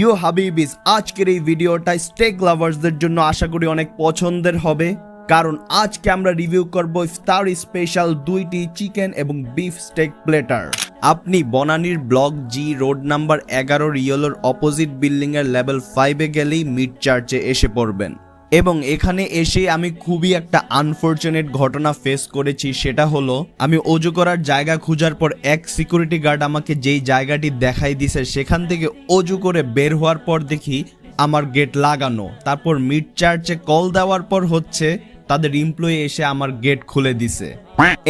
You হাবিবিস আজকের এই ভিডিওটা স্টেক লাভার্সদের জন্য আশা করি অনেক পছন্দের হবে। কারণ আজকে আমরা রিভিউ করব স্টার স্পেশাল দুইটি চিকেন এবং বিফ স্টেক প্লেটার। আপনি বনানীর ব্লক জি রোড নাম্বার এগারোর ইয়েলোর অপোজিট বিল্ডিংয়ের লেভেল ফাইভে গেলেই মিড চার্চে এসে পড়বেন। এবং এখানে এসে আমি খুবই একটা আনফরচুনেট ঘটনা ফেস করেছি, সেটা হলো আমি অজু করার জায়গা খোঁজার পর এক সিকিউরিটি গার্ড আমাকে যেই জায়গাটি দেখাই দিছে, সেখান থেকে অজু করে বের হওয়ার পর দেখি আমার গেট লাগানো। তারপর মিড চার্চে কল দেওয়ার পর হচ্ছে তাদের এমপ্লয়ি এসে আমার গেট খুলে দিছে।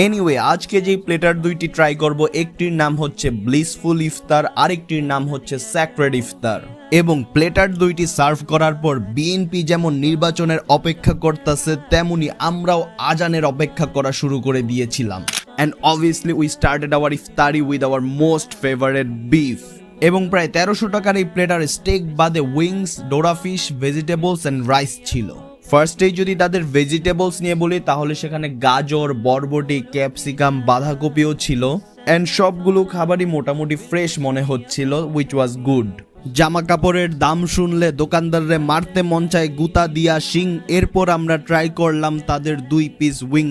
এনিওয়ে আজকে যেই প্লেটার দুইটি ট্রাই করব, একটির নাম হচ্ছে ব্লিসফুল ইফতার আরেকটির নাম হচ্ছে স্যাক্রেড ইফতার এবং প্লেটার দুইটি সার্ভ করার পর বিএনপি যেমন নির্বাচনের অপেক্ষা করতেছে, তেমনি আমরাও আজানের অপেক্ষা করা শুরু করে দিয়েছিলাম। And obviously we started our ইফতারি with our most favourite beef এবং প্রায় তেরোশো টাকার এই প্লেটার স্টেক বাদে wings dory fish vegetables and rice ছিল। ফার্স্টেই যদি তাদের ভেজিটেবলস নিয়ে বলি, তাহলে সেখানে গাজর, বরবটি, ক্যাপসিকাম, বাঁধাকপিও ছিল। অ্যান্ড সবগুলো খাবারই মোটামুটি ফ্রেশ মনে হচ্ছিল উইচ ওয়াজ গুড জামা কাপড়ের দাম শুনলে দোকানদাররে মারতে মন চায় গুতা দিয়া শিং, এরপর আমরা ট্রাই করলাম তাদের দুই পিস উইং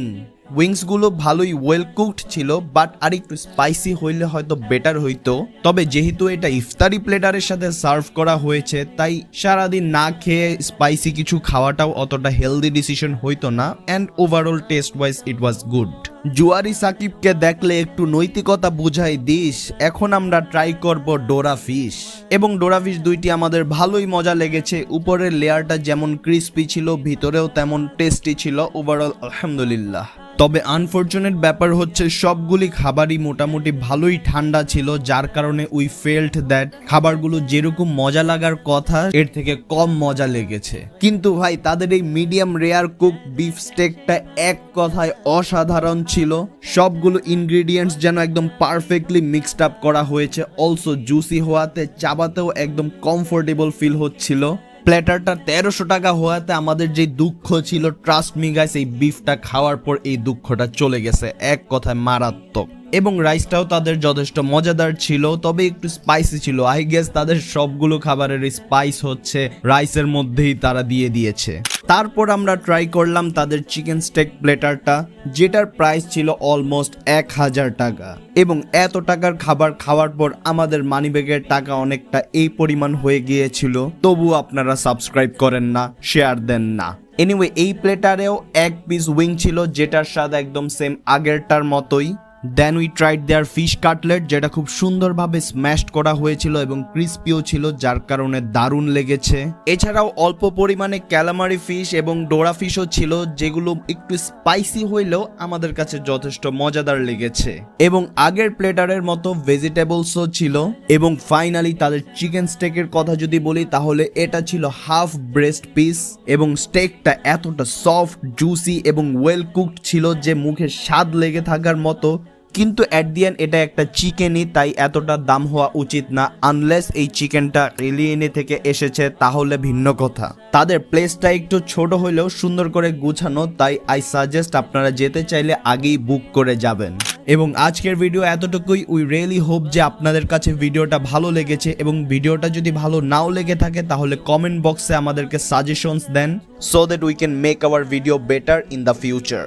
উইংসগুলো ভালোই ওয়েল কুকড ছিল বাট আর একটু স্পাইসি হইলে হয়তো বেটার হইতো। তবে যেহেতু এটা ইফতারি প্লেটারের সাথে সার্ভ করা হয়েছে, তাই সারাদিন না খেয়ে স্পাইসি কিছু খাওয়াটাও অতটা হেলদি ডিসিশন হইতো না and overall taste wise it was good জুয়ারি সাকিবকে দেখলে একটু নৈতিকতা বুঝাই দিস, এখন আমরা ট্রাই করব ডোরা ফিশ এবং ডোরা ফিশ দুইটি আমাদের ভালোই মজা লেগেছে, উপরের লেয়ারটা যেমন ক্রিস্পি ছিল, ভিতরেও তেমন টেস্টি ছিল ওভারঅল আলহামদুলিল্লাহ। তবে আনফরচুনেট ব্যাপার হচ্ছে সবগুলি খাবারই মোটামুটি ভালোই ঠান্ডা ছিল, যার কারণে উই ফেল্ট দ্যাট খাবারগুলো যেরকম মজা লাগার কথা, এর থেকে কম মজা লেগেছে। কিন্তু ভাই, তাদের এই মিডিয়াম রেয়ার কুক বিফ স্টেকটা এক কথায় অসাধারণ ছিল। সবগুলো ইনগ্রেডিয়েন্টস যেন একদম পারফেক্টলি মিক্সড আপ করা হয়েছে। অলসো জুসি হওয়াতে চাবাতেও একদম কমফোর্টেবল ফিল হচ্ছিল। প্ল্যাটারটা তেরোশো টাকা হওয়াতে আমাদের যে দুঃখ ছিল ট্রাস্ট মি গাইস এই বিফটা খাওয়ার পর এই দুঃখটা চলে গেছে। এক কথায় মারাত্মক। এবং রাইসটাও তাদের যথেষ্ট মজাদার ছিল, তবে একটু স্পাইসি ছিল। আই গেস তাদের সবগুলো খাবারের স্পাইস হচ্ছে রাইসের মধ্যেই তারা দিয়ে দিয়েছে। তারপর আমরা ট্রাই করলাম তাদের চিকেন স্টেক প্লেটারটা যেটার প্রাইস ছিল অলমোস্ট এক হাজার টাকা। এবং এত টাকার খাবার খাওয়ার পর আমাদের মানিব্যাগের টাকা অনেকটা এই পরিমাণ হয়ে গিয়েছিল। তবু আপনারা সাবস্ক্রাইব করেন না শেয়ার দেন না। এনিওয়ে এই প্লেটারেও এক পিস উইং ছিল, যেটার স্বাদ একদম সেম আগেরটার মতোই। Then we tried their fish cutlet যেটা খুব সুন্দরভাবে স্ম্যাশড করা হয়েছিল এবং ক্রিস্পিও ছিল, যার কারণে দারুণ লেগেছে। এছাড়াও অল্প পরিমাণে ক্যালামারি ফিশ এবং ডোরা ফিশও ছিল, যেগুলো একটু স্পাইসি হইলেও আমাদের কাছে যথেষ্ট মজাদার লেগেছে। এবং আগের প্লেটারের মতো ভেজিটেবলসও ছিল। এবং ফাইনালি তাদের চিকেন স্টেকের কথা যদি বলি, তাহলে এটা ছিল হাফ ব্রেস্ট পিস এবং স্টেকটা এতটা সফট জুসি এবং ওয়েল কুকড ছিল যে মুখে স্বাদ লেগে থাকার মতো কিন্তু অ্যাট দি এন্ড এটা একটা চিকেনই, তাই এতটা দাম হওয়া উচিত না আনলেস এই চিকেনটা এলিয়েনে থেকে এসেছে, তাহলে ভিন্ন কথা। তাদের প্লেসটা একটু ছোট হলেও সুন্দর করে গুছানো, তাই আই সাজেস্ট আপনারা যেতে চাইলে আগেই বুক করে যাবেন। এবং আজকের ভিডিও এতটুকুই উই রিয়েলি হোপ যে আপনাদের কাছে ভিডিওটা ভালো লেগেছে, এবং ভিডিওটা যদি ভালো নাও লেগে থাকে, তাহলে কমেন্ট বক্সে আমাদেরকে suggestions then so that we can make our video better in the future